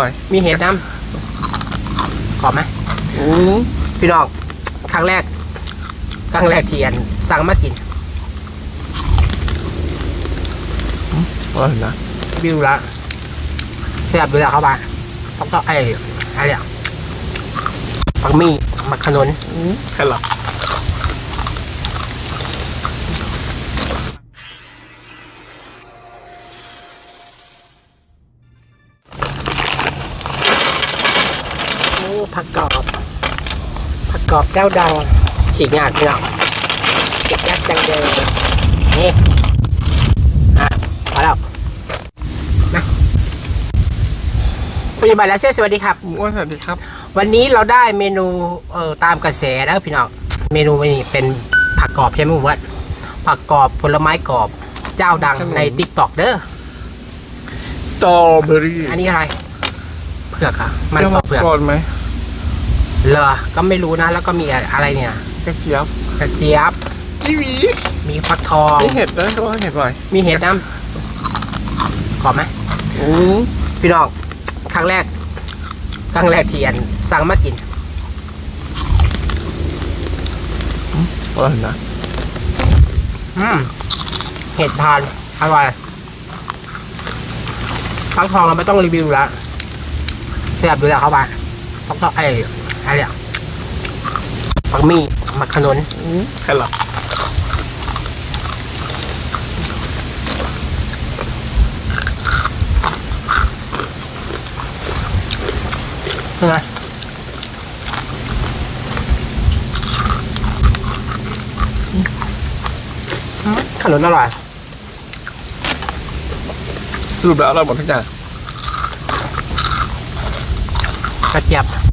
ร่อย มีเห็ดน้ำกรอบไหมอืมพี่น้องครั้งแรก ครั้งแรกเทียนสั่งมากินอร่อยนะวิวละแซ่บดูแล้วเข้าบ้านต้องก็ไอ้อะไรอะปักมี่มักขนุนอืมแค่หรอ กกรอบเจ้าดัง ฉีกงากพี่น้องเก็บยากจังเลยนี่อะพอแล้วนะพยาบาลแล้วเซ่สวัสดีครับอ้วนสวัสดีครับ วันนี้เราได้เมนูเอ่อตามกระแสแล้วพี่น้องเมนูนี้เป็นผักกรอบใช่ไหมผมว่าผักกรอบผลไม้กรอบเจ้าดังในติ๊กต็อกเด้อสตรอเบอรี่อันนี้อะไรเผือกอะมันจะต่มาอเผือกก่อนไหม เหรอ ก็ไม่รู้นะ แล้วก็มีอะไรเนี่ย กระเจี๊ยบกระเจี๊ยบนี่หวีมีฟักทองนี่เห็ดนะก็ว่าเห็ดอร่อยมีเห็ดน้ำกรอบไหม อืมพี่น้องครั้งแรก ครั้งแรกเทียนสั่งมากินอร่อยนะอืมเห็ดพานอร่อยฟักทองเราไม่ต้องรีวิวแล้วแซ่บดูแล้วเข้าบ้านฟักทองไอ้ อะไรอะปักมี่มักขนุนอืมแค่หรอใช่ไหมอืมขนุนอร่อยสรุปแล้วอร่อยหมดทุกอย่างกระเจี๊ยบ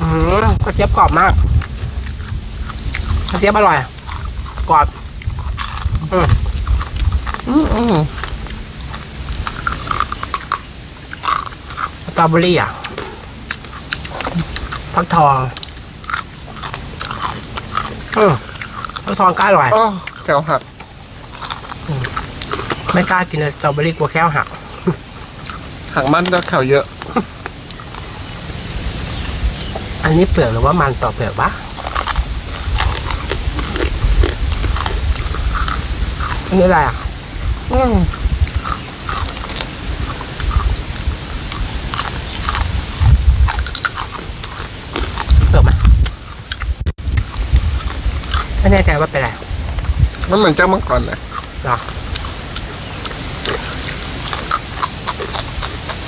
อืมกระเจี๊ยบกรอบมากกระเจี๊ยบอร่อย กรอบ อืมอืมอืมสตรอเบอรี่อะฟักทองอืมฟักทองก็อร่อยแก้วหัก ไม่กล้ากินเลยสตรอเบอรี่กลัวแค้วหัก หักมันก็แขวเยอะ อันนี้เปลือกหรือว่ามันต่อเปลือกวะอันนี้อะไรอะ อืมเปลือกไหมไม่แน่ใจว่าเป็นอะไรมันเหมือนเจ้ามังกรเลยหรอ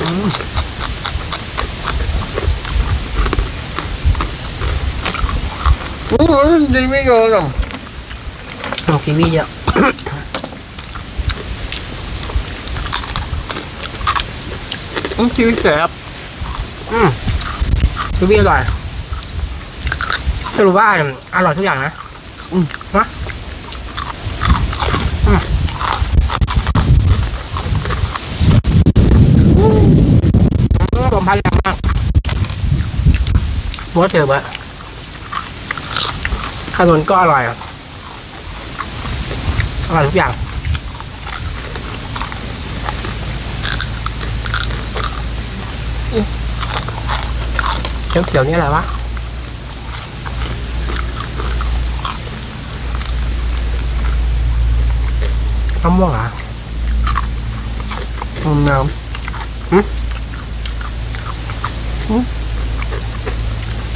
อืม อืมดีไม่โยนหรอกลงกีวีเยอะอืมชีวิตแสบอืมกีวีอร่อยสรุปว่าอร่อยทุกอย่างนะ อืมฮะอืมอืมลมพัดแรงมากหัวเถื่อะ ขนมก็อร่อยอร่อยทุกอย่างเขียวๆนี่อะไรวะมะม่วงเหรออืมน้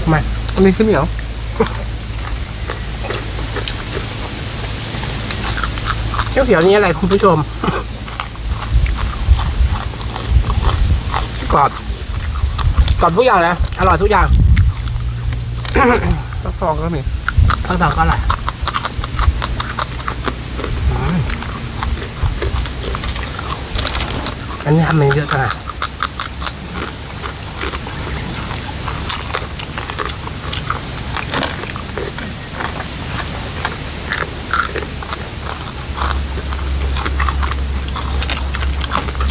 ทำไมำอันนี้ขึ้นเหนียว เขียวนี้อะไรคุณผู้ชมกรอบกรอบทุกอย่างเลยอร่อยทุกอย่างฟักทองก็มีทั้งสองก็อร่อยอันนี้ทำเองเยอะจังอะ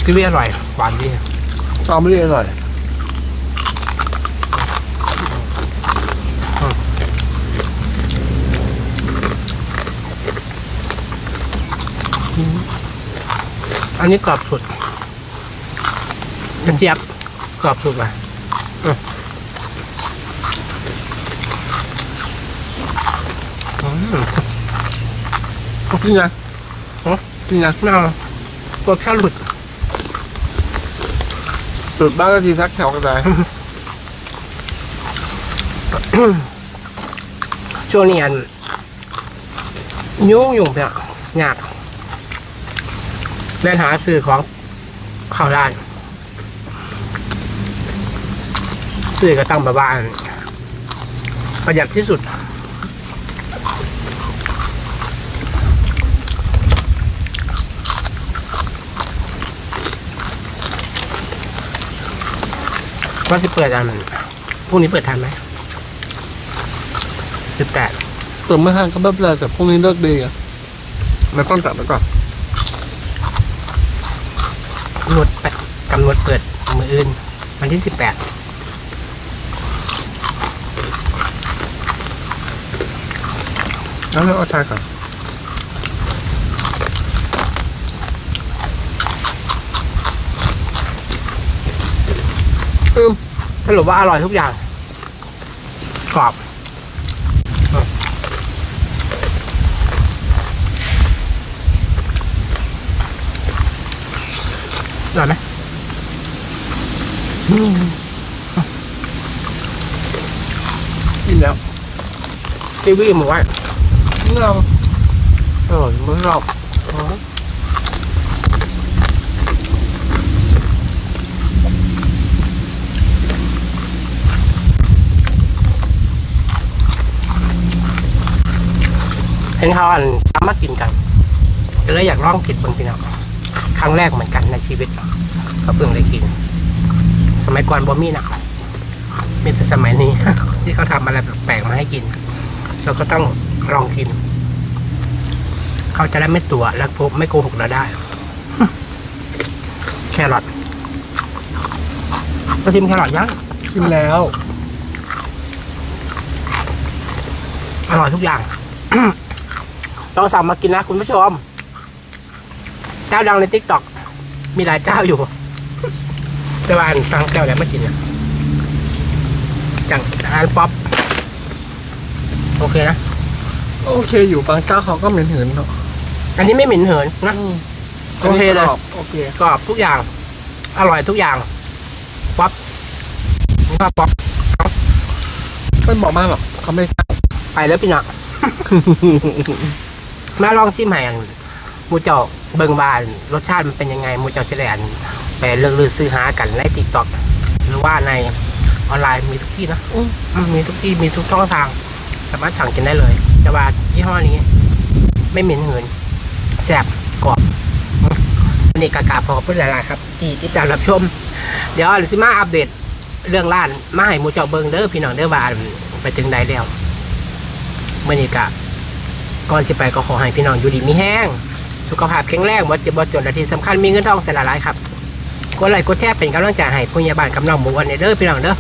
กิวีอร่อยหวานดีสตรอเบอรี่อร่อยอันนี้กรอบสุดกระเจี๊ยบกรอบสุดว่ะอืมอืมจริงนะฮะจริงนะน่าตัวแค่หลุด สุดบ้านก็ทีทักแถวกันได้ช่วงนี้อันยุ่งอยุ่เพี่ยยากเล่นหาซื้อของเข้าร้านซื้อก็ตั้งแบบว่านประหยัดที่สุด ว่าสิเปิดอันพรุ่งนี้เปิดทันไหมสิบแปดเปิดไม่ทันก็ไม่เป็นไรแต่พรุ่งนี้เลิกดีอะเราต้องจัดไว้ก่อนกำหนดไปกำหนดเปิดมืออื่น วันที่สิบแปดแล้วเราเอาชายก่อน อืมสรุปว่าอร่อยทุกอย่าง กรอบอืมอร่อยไหมอืมกินแล้วกีวีหมูไว้ไม่เอาเออไม่ชอ ห็นเขาอันทำมากินกันก็เลยอยากลองกินเบางพี่น้องครั้งแรกเหมือนกันในชีวิตก็เพิ่งได้กิน สมัยก่อนบ่มีนะมีแต่สมัยนี้ ที่เขาทำอะไรแปลกๆมาให้กิน เราก็ต้องลองกิน เขาจะได้ไม่ตัวและไม่โกหกเราได้ แครอทมาชิมแครอทยังชิมแล้ว อร่อยทุกอย่าง ลองสั่งมากินนะคุณผู้ชม เจ้าดังในทิกตอกมีหลายเจ้าอยู่แต่ว่าอันสั่งเจ้าไหนมากินเนี่ยจังร้านป๊อปโอเคนะ โอเคอยู่บางเจ้าเขาก็เหม็นหืนเนาะอันนี้ไม่เหม็นเหินนะโอเคเลยกรอบโอเคกรอบทุกอย่าง อร่อยทุกอย่างป๊อปนี่ก็ป๊อปไม่บอกมากหรอกเขาไม่ทราบไปแล้วพี่น้อง มาลองชิมให้อันหมูเจ้าเบิงบานรสชาติมันเป็นยังไงหมูเจ้าเฉลยอันไปเลือกลือซื้อหากันในติ๊กต็อกหรือว่าในออนไลน์มีทุกที่นะอืมอืมมีทุกที่มีทุกช่องทาง สามารถสั่งกินได้เลย แต่ว่ายี่ห้อนี้ ไม่เหม็นหืนแซ่บกรอบอืมวันนี้กากาพอพูดหลายๆครับที่ติดตามรับชม เดี๋ยวสิมาอัปเดตเรื่องร้านมาให้หมูเจ้าเบิงเด้อพี่น้องเด้อว่าไปถึงใดแล้วเมื่อนี้กะ ก่อนสิไปก็ขอให้พี่น้องอยู่ดีมีแห้ง สุขภาพแข็งแรงบ่เจ็บบ่จนและที่สำคัญมีเงินทองเสียหลายครับกดไลค์กดแชร์เป็นกำลังใจให้ผู้ใหญ่บ้านกำลังหมู่วันเด้อพี่น้องเด้อ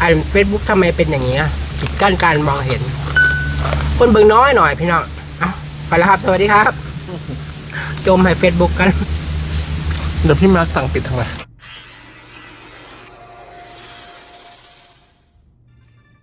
อันเฟซบุ๊กทำไมเป็นอย่างนี้อะปิดกั้นการมองเห็น คนเบิ่งน้อยหน่อยพี่น้องเอาไปแล้วครับ สวัสดีครับ จมให้เฟซบุ๊กกัน เดี๋ยวพี่มาร์คสั่งปิดทำไม